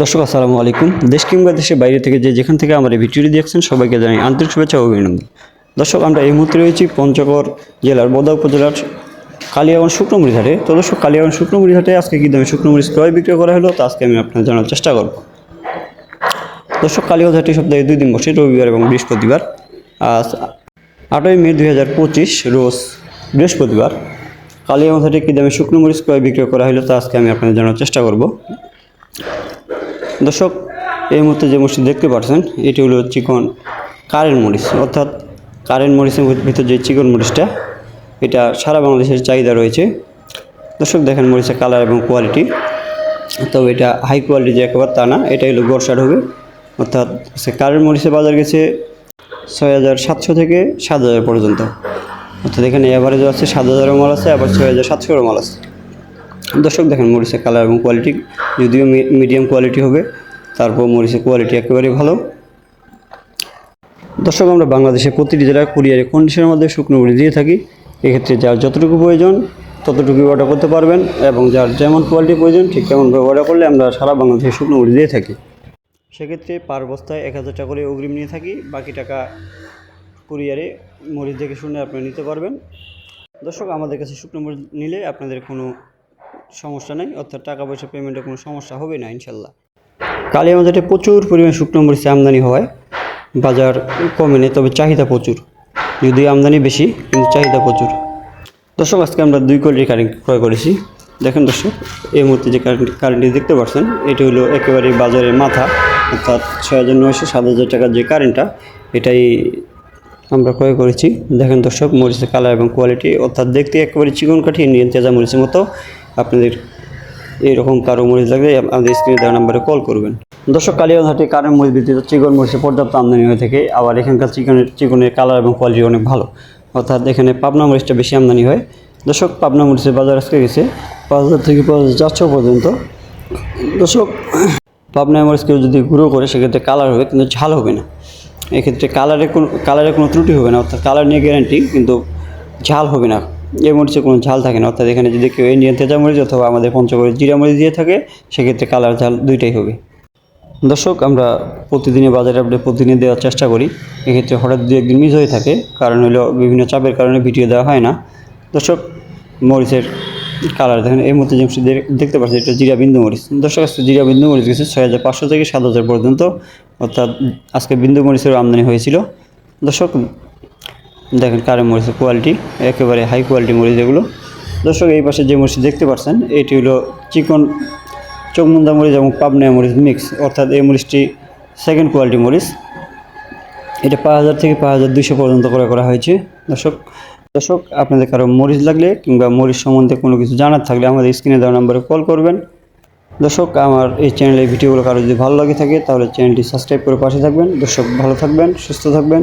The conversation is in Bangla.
দর্শক, আসসালামু আলাইকুম। দেশ কিংবা দেশের বাইরে থেকে যে যেখান থেকে আমার এই ভিডিওটি দেখছেন, সবাইকে জানাই আন্তরিক শুভেচ্ছা ও অভিনন্দন। দর্শক, আমরা এই মুহূর্তে রয়েছি পঞ্চগড় জেলার বোদা উপজেলার কালিয়াগঞ্জ শুকনোমুড়ি ঘাটে। তো দর্শক, কালিয়াগঞ্জ শুকনোমুড়ি ঘাটে আজকে কী দামে শুকনোমরিচ ক্রয় বিক্রয় করা হলো, তা আজকে আমি আপনার জানার চেষ্টা করব। দর্শক, কালিয়াগঞ্জ হাটে সপ্তাহে দুই দিন বসে, রবিবার এবং বৃহস্পতিবার। আজ আটই মে দুই হাজার পঁচিশ, রোজ বৃহস্পতিবার। কালিয়াগঞ্জ হাটে কী দামে শুকনোমরিচ ক্রয় বিক্রয় করা হলো, তা আজকে আমি আপনাদের জানার চেষ্টা করব। দর্শক, এই মুহূর্তে যে মরিচ দেখতে পাচ্ছেন, এটি হলো চিকন কারেন্ট মরিচ। অর্থাৎ কারেন্ট মরিচের ভিতর যে চিকন মরিচটা, এটা সারা বাংলাদেশের চাহিদা রয়েছে। দর্শক, দেখেন মরিচের কালার এবং কোয়ালিটি তবে এটা হাই কোয়ালিটি যে একেবারে তা না এটা হলো গরসার হবে অর্থাৎ সে কারেন্ট মরিচের বাজার গেছে ছয় হাজার সাতশো থেকে সাত হাজার পর্যন্ত। অর্থাৎ এখানে অ্যাভারেজও আছে সাত হাজারের মাল আছে, আবার ছয় হাজার সাতশোরও মাল আছে। দর্শক দেখেন, মরিচের কালার এবং কোয়ালিটি যদিও মিডিয়াম কোয়ালিটি হবে, তারপর মরিচের কোয়ালিটি একেবারেই ভালো। দর্শক, আমরা বাংলাদেশে প্রতিটি জেলায় কুরিয়ারে কন্ডিশনের মধ্যে শুকনো মরিচ দিয়ে থাকি। এক্ষেত্রে যার যতটুকু প্রয়োজন ততটুকু অর্ডার করতে পারবেন এবং যার যেমন কোয়ালিটি প্রয়োজন, ঠিক তেমনভাবে অর্ডার করলে আমরা সারা বাংলাদেশে শুকনো মরিচ দিয়ে থাকি। সেক্ষেত্রে পার বস্তায় এক হাজার টাকা করে অগ্রিম নিয়ে থাকি, বাকি টাকা কুরিয়ারে মরিচ দেখে শুনে আপনারা নিতে পারবেন। দর্শক, আমাদের কাছে শুকনো মরিচ নিলে আপনাদের কোনো সমস্যা নেই, অর্থাৎ টাকা পয়সা পেমেন্টের কোনো সমস্যা হবে না, ইনশাল্লাহ। কালিয়া বাজারে প্রচুর পরিমাণ শুকনো মরিচে আমদানি হয়, বাজার কমে নেই, তবে চাহিদা প্রচুর। যদিও আমদানি বেশি, কিন্তু চাহিদা প্রচুর। দর্শক, আজকে আমরা দুই কোয়ালিটির কারেন্ট ক্রয় করেছি। দেখেন দর্শক, এই মুহূর্তে যে কারেন্ট কারেন্টটি দেখতে পাচ্ছেন, এটি হলো একেবারে বাজারের মাথা, অর্থাৎ ছয় হাজার নয়শো সাত হাজার টাকার যে কারেন্টটা এটাই আমরা ক্রয় করেছি। দেখেন দর্শক, মরিচের কালার এবং কোয়ালিটি অর্থাৎ দেখতে একেবারে চিকন কাঠি ইন্ডিয়ান তেজা মরিচের মতো। আপনাদের এইরকম কারও মরিচ লাগলে আমাদের স্ক্রিনে দেওয়া নাম্বারে কল করবেন। দর্শক কালিয়াঘাটে কারের মরিচ ভিত্তিতে চিকন মরিচের পর্যাপ্ত আমদানি হয়ে থাকে। আবার এখানকার চিকনের চিকনের কালার এবং কোয়ালিটি অনেক ভালো। অর্থাৎ এখানে পাবনা মরিচটা বেশি আমদানি হয়। দর্শক, পাবনা মরিচের বাজার আজকে গেছে পাঁচ হাজার থেকে পাঁচ হাজার চারশো পর্যন্ত। দর্শক, পাবনা মরিচ কেউ যদি গুঁড়ো করে, সেক্ষেত্রে কালার হবে, কিন্তু ঝাল হবে না। এক্ষেত্রে কালারে কোনো কালারের কোনো ত্রুটি হবে না। অর্থাৎ কালার নিয়ে গ্যারান্টি কিন্তু ঝাল হবে না। এই মরিচে কোনো ঝাল থাকে না। অর্থাৎ এখানে যদি কেউ ইন্ডিয়ান তেজা মরিচ অথবা আমাদের পঞ্চগড়ের জিরা মরিচ দিয়ে থাকে, সেক্ষেত্রে কালার ঝাল দুইটাই হবে। দর্শক, আমরা প্রতিদিনে বাজারে আপডেট প্রতিদিন দেওয়ার চেষ্টা করি। এক্ষেত্রে হঠাৎ দু একদিন মিস হয়ে থাকে। কারণ হলো বিভিন্ন চাপের কারণে ভিডিও দেওয়া হয় না। দর্শক, মরিচের কালার দেখেন, এই মুহূর্তে যে দেখতে পাচ্ছি এটা জিরা বিন্দু মরিচ। দর্শক, আজকে জিরা বিন্দু মরিচ গেছে ছয় হাজার পাঁচশো থেকে সাত হাজার পর্যন্ত। অর্থাৎ আজকে বিন্দু মরিচের আমদানি হয়েছিল। দর্শক দেখেন কারে মরিচের কোয়ালিটি একেবারে হাই কোয়ালিটি মরিচ এগুলো। দর্শক, এই পাশে যে মরিচ দেখতে পাচ্ছেন, এটি হলো চিকন চোখমুন্দা মরিচ এবং পাবনা মরিচ মিক্স অর্থাৎ এই মরিচটি সেকেন্ড কোয়ালিটি মরিচ। এটা পাঁচ হাজার থেকে পাঁচ হাজার দুইশো পর্যন্ত করে করা হয়েছে। দর্শক দর্শক, আপনাদের কারও মরিচ লাগলে কিংবা মরিচ সম্বন্ধে কোনো কিছু জানার থাকলে আমাদের স্ক্রিনে দেওয়া নাম্বারে কল করবেন। দর্শক, আমার এই চ্যানেলের ভিডিওগুলো কারও যদি ভালো লাগে থাকে, তাহলে চ্যানেলটি সাবস্ক্রাইব করে পাশে থাকবেন। দর্শক, ভালো থাকবেন, সুস্থ থাকবেন।